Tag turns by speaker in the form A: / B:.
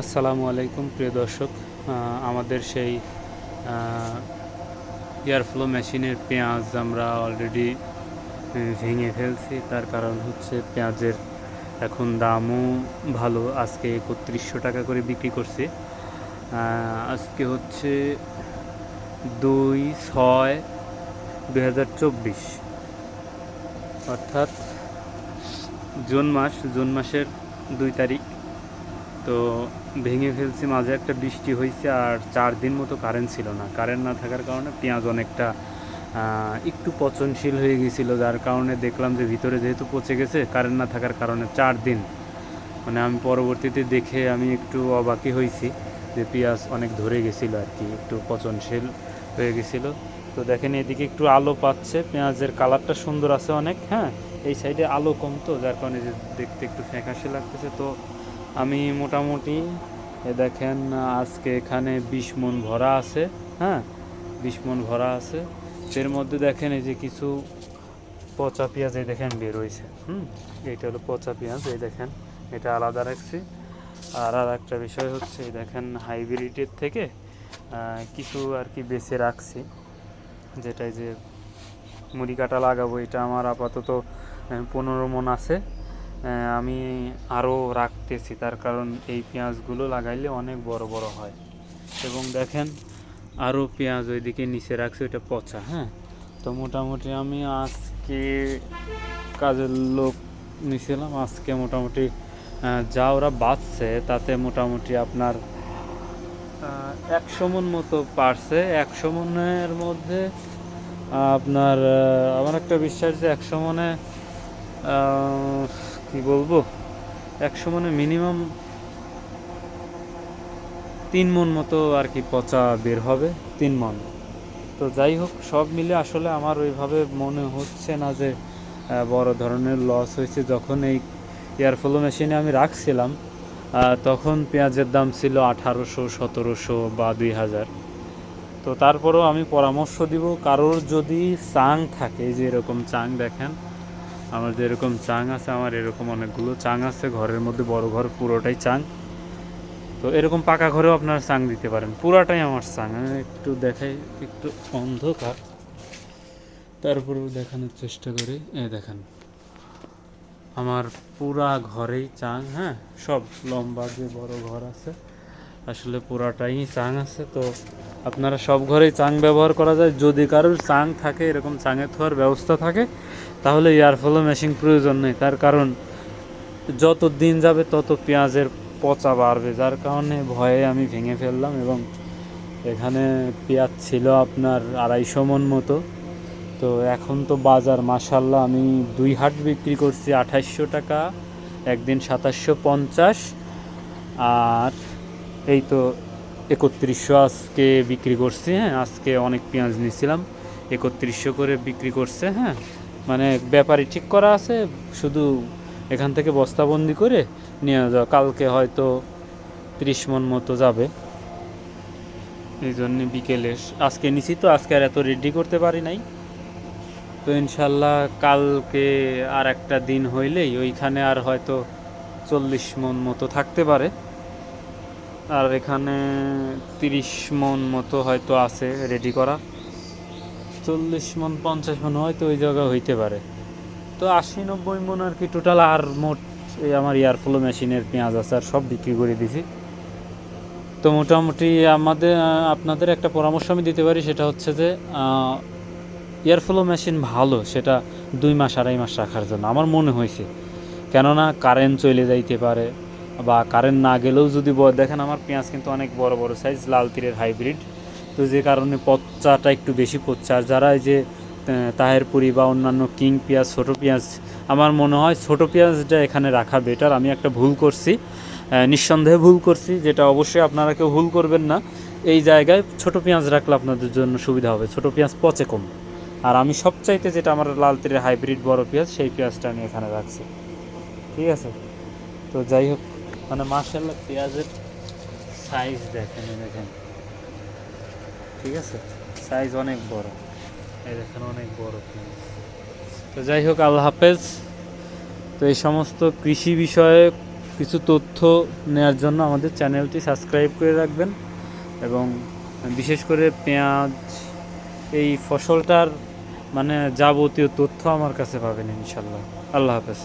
A: আসসালামু আলাইকুম, প্রিয় দর্শক। আমাদের সেই এয়ারফ্লো মেশিনের পেঁয়াজ আমরা অলরেডি ভেঙে ফেলছি। তার কারণ হচ্ছে পেঁয়াজের এখন দামও ভালো। আজকে একত্রিশশো টাকা করে বিক্রি করছি। আজকে হচ্ছে দুই ছয় দুই অর্থাৎ জুন মাস, জুন মাসের দুই তারিখ। তো ভেঙে ফেলছি, মাঝে একটা বৃষ্টি হয়েছে আর চার দিন মতো কারেন্ট ছিল না। কারেন্ট না থাকার কারণে পেঁয়াজ অনেকটা একটু পচনশীল হয়ে গেছিল, যার কারণে দেখলাম যে ভিতরে যেহেতু পচে গেছে কারেন্ট না থাকার কারণে চার দিন। মানে আমি পরবর্তীতে দেখে আমি একটু অবাকই হয়েছি যে পেঁয়াজ অনেক ধরে গেছিল আর কি, একটু পচনশীল হয়ে গেছিল। তো দেখেন এদিকে একটু আলো পাচ্ছে, পেঁয়াজের কালারটা সুন্দর আছে অনেক হ্যাঁ? এই সাইডে আলো কম তো, যার কারণে যে দেখতে একটু ফ্যাকাশে লাগতেছে। তো আমি মোটামুটি, এ দেখেন, আজকে এখানে বিশ মন ভরা আছে হ্যাঁ? বিশ মন ভরা আছে। এর মধ্যে দেখেন এই যে কিছু পচা পেঁয়াজ এই দেখেন বের হয়েছে হুম? এইটা হলো পচা পেঁয়াজ, এই দেখেন, এটা আলাদা রাখছি। আর আর একটা বিষয় হচ্ছে দেখেন, হাইব্রিডের থেকে কিছু আর কি বেছে রাখছি। যেটা এই যে মুড়ি কাটা লাগাবো, এটা আমার আপাতত পনেরো মন আছে। আমি আরও রাখতেছি, তার কারণ এই পেঁয়াজগুলো লাগাইলে অনেক বড় বড় হয়। এবং দেখেন, আরও পেঁয়াজ ওইদিকে নিচে রাখছি, ওইটা পচা হ্যাঁ? তো মোটামুটি আমি আজকে কাজের লোক নিছিলাম, আজকে মোটামুটি যা ওরা বাঁচছে, তাতে মোটামুটি আপনার একশো মন মতো পারছে। একশো মনের মধ্যে, আপনার আমার একটা বিশ্বাস যে একশো মনে কি বলব? একশো মানে মিনিমাম তিন মন মতো আর কি পচা বের হবে, তিন মন। তো যাই হোক, সব মিলে আসলে আমার ওইভাবে মনে হচ্ছে না যে বড় ধরনের লস হয়েছে। যখন এই এয়ারফ্লো মেশিনে আমি রাখছিলাম তখন পেঁয়াজের দাম ছিল আঠারোশো, সতেরোশো বা দুই হাজার। তো তারপরেও আমি পরামর্শ দিব, কারোর যদি চাং থাকে যে এরকম চাং দেখেন আমার যেরকম চাং আছে, আমার এরকম অনেকগুলো চাং আছে। ঘরের মধ্যে বড় ঘর পুরোটাই চাং। তো এরকম পাকা ঘরেও আপনারা চাং দিতে পারেন। পুরাটাই আমার চাং। আমি একটু দেখাই, একটু অন্ধকার। তারপরেও দেখানোর চেষ্টা করি। এ দেখেন। আমার পুরা ঘরেই চাং হ্যাঁ? সব লম্বা যে বড় ঘর আছে, আসলে পুরাটাই চাং আছে। তো আপনারা সব ঘরেই চাং ব্যবহার করা যায়। যদি কারোর চাং থাকে, এরকম চাঙে থোয়ার ব্যবস্থা থাকে তাহলে এয়ারফ্লো মেশিন প্রয়োজন নেই। তার কারণ, যত দিন যাবে তত পেঁয়াজের পচা বাড়বে। যার কারণে ভয়ে আমি ভেঙে ফেললাম এবং এখানে পেঁয়াজ ছিল আপনার আড়াইশো মন মতো। তো এখন তো বাজার মাসাল্লাহ আমি দুই হাট বিক্রি করছি আঠাইশশো টাকা, একদিন সাতাশশো পঞ্চাশ, আর এই তো একত্রিশশো আজকে বিক্রি করছি হ্যাঁ আজকে অনেক পেঁয়াজ নিয়েছিলাম, একত্রিশশো করে বিক্রি করছে হ্যাঁ। মানে ব্যাপারই ঠিক করা আছে, শুধু এখান থেকে বস্তাবন্দি করে নিয়ে যাওয়া। কালকে হয়তো ত্রিশ মন মতো যাবে। এই জন্য বিকেলে আজকে নিছি তো, আজকে আর এত রেডি করতে পারি নাই। তো ইনশাল্লাহ কালকে আর একটা দিন হইলেই ওইখানে আর হয়তো চল্লিশ মন মতো থাকতে পারে। আর এখানে তিরিশ মন মতো হয়তো আছে রেডি করা। চল্লিশ মন, পঞ্চাশ মন হয়তো ওই জায়গা হইতে পারে। তো আশি, নব্বই মন আর কি টোটাল আর মোট এই আমার এয়ারফ্লো মেশিনের পেঁয়াজ আছে আর সব বিক্রি করে দিছি। তো মোটামুটি আমাদের, আপনাদের একটা পরামর্শ আমি দিতে পারি, সেটা হচ্ছে যে এয়ারফ্লো মেশিন ভালো, সেটা দুই মাস, আড়াই মাস রাখার জন্য, আমার মনে হয়েছে। কেননা কারেন্ট চলে যাইতে পারে, বা কারেন্ট না গেলেও যদি দেখেন আমার পেঁয়াজ কিন্তু অনেক বড় বড় সাইজ লাল তীরের হাইব্রিড তো যে কারণে পচাটা একটু বেশি পড়ছে। আর যারা এই যে তাহেরপুরি বা অন্যান্য কিং পেঁয়াজ, ছোটো পেঁয়াজ, আমার মনে হয় ছোটো পেঁয়াজটা এখানে রাখা বেটার আমি একটা ভুল করছি নিঃসন্দেহে ভুল করছি, যেটা অবশ্যই আপনারা কেউ ভুল করবেন না। এই জায়গায় ছোট পেঁয়াজ রাখলে আপনাদের জন্য সুবিধা হবে। ছোট পেঁয়াজ পচে কম। আর আমি সবচাইতে যেটা আমার লাল তীরের হাইব্রিড বড় পেঁয়াজ, সেই পেঁয়াজটা আমি এখানে রাখছি। ঠিক আছে? তো যাই হোক মানে মার্শাল্লাহ পেঁয়াজের সাইজ দেখেন দেখেন। ঠিক আছে? সাইজ অনেক বড়। এই দেখেন অনেক বড় পেঁয়াজ তো যাই হোক আল্লাহ হাফেজ। তো এই সমস্ত কৃষি বিষয়ে কিছু তথ্য নেওয়ার জন্য আমাদের চ্যানেলটি সাবস্ক্রাইব করে রাখবেন এবং বিশেষ করে পেঁয়াজ এই ফসলটার মানে যাবতীয় তথ্য আমার কাছে পাবেন ইনশাল্লাহ। আল্লাহ হাফেজ।